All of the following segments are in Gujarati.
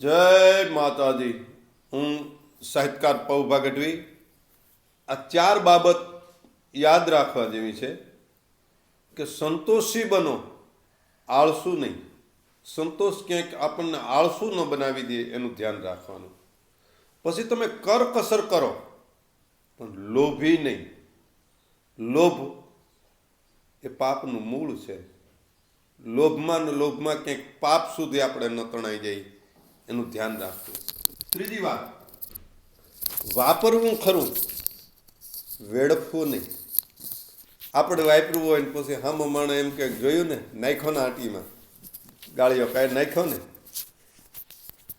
જય માતાજી. હું સાહિત્યકાર પૌભા ગઢવી આ ચાર બાબત યાદ રાખવા જેવી છે કે સંતોષી બનો, આળસુ નહીં. સંતોષ ક્યાંક આપણને આળસુ ન બનાવી દે એનું ધ્યાન રાખવાનું. પછી તમે કર કસર કરો, પણ લોભી નહીં. લોભ એ પાપનું મૂળ છે. લોભમાં ને લોભમાં ક્યાંક પાપ સુધી આપણે ન તણાઈ જઈએ. એનું ધ્યાન રાખવું. ત્રીજી વાત. વાપરવું ખરું, વેડફવું નહીં. આપણે વાપરવું હોય ને પછી હમ માણે એમ કે જોયું ને, નાખ્યો ને આટીમાં. ગાળીઓ કાંઈ નાખ્યો ને.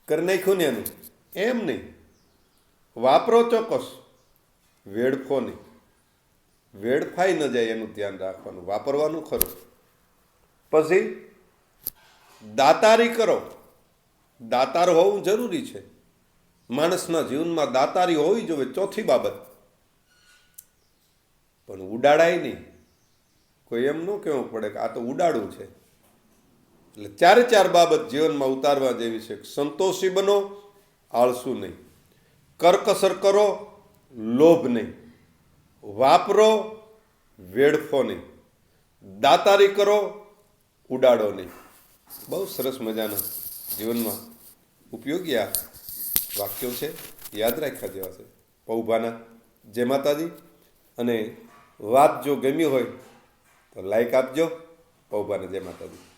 કરી નાખ્યું ને એનું. એમ નહીં. વાપરો ચોક્કસ, વેડફો નહીં. વેડફાઈ ન જાય એનું ધ્યાન રાખવાનું, વાપરવાનું ખરું. પછી દાતારી કરો. દાતાર હોવું જરૂરી છે. માણસના જીવનમાં દાતારી હોવી જોઈએ, ચોથી બાબત. પણ ઉડાડાય નહીં. કોઈ એમ ન કહેવું પડે કે આ તો ઉડાડવું છે. એટલે ચારે ચાર બાબત જીવનમાં ઉતારવા જેવી છે. સંતોષી બનો, આળસુ નહીં. કરકસર કરો, લોભ નહીં. વાપરો, વેડફો નહીં. દાતારી કરો, ઉડાડો નહીં. બહુ સરસ મજાના જીવનમાં ઉપયોગી આ વાક્યો છે, યાદ રાખ્યા જેવા છે. પૌભાના જય માતાજી. અને વાત જો ગમી હોય, તો લાઈક આપજો. પૌભાને જય માતાજી.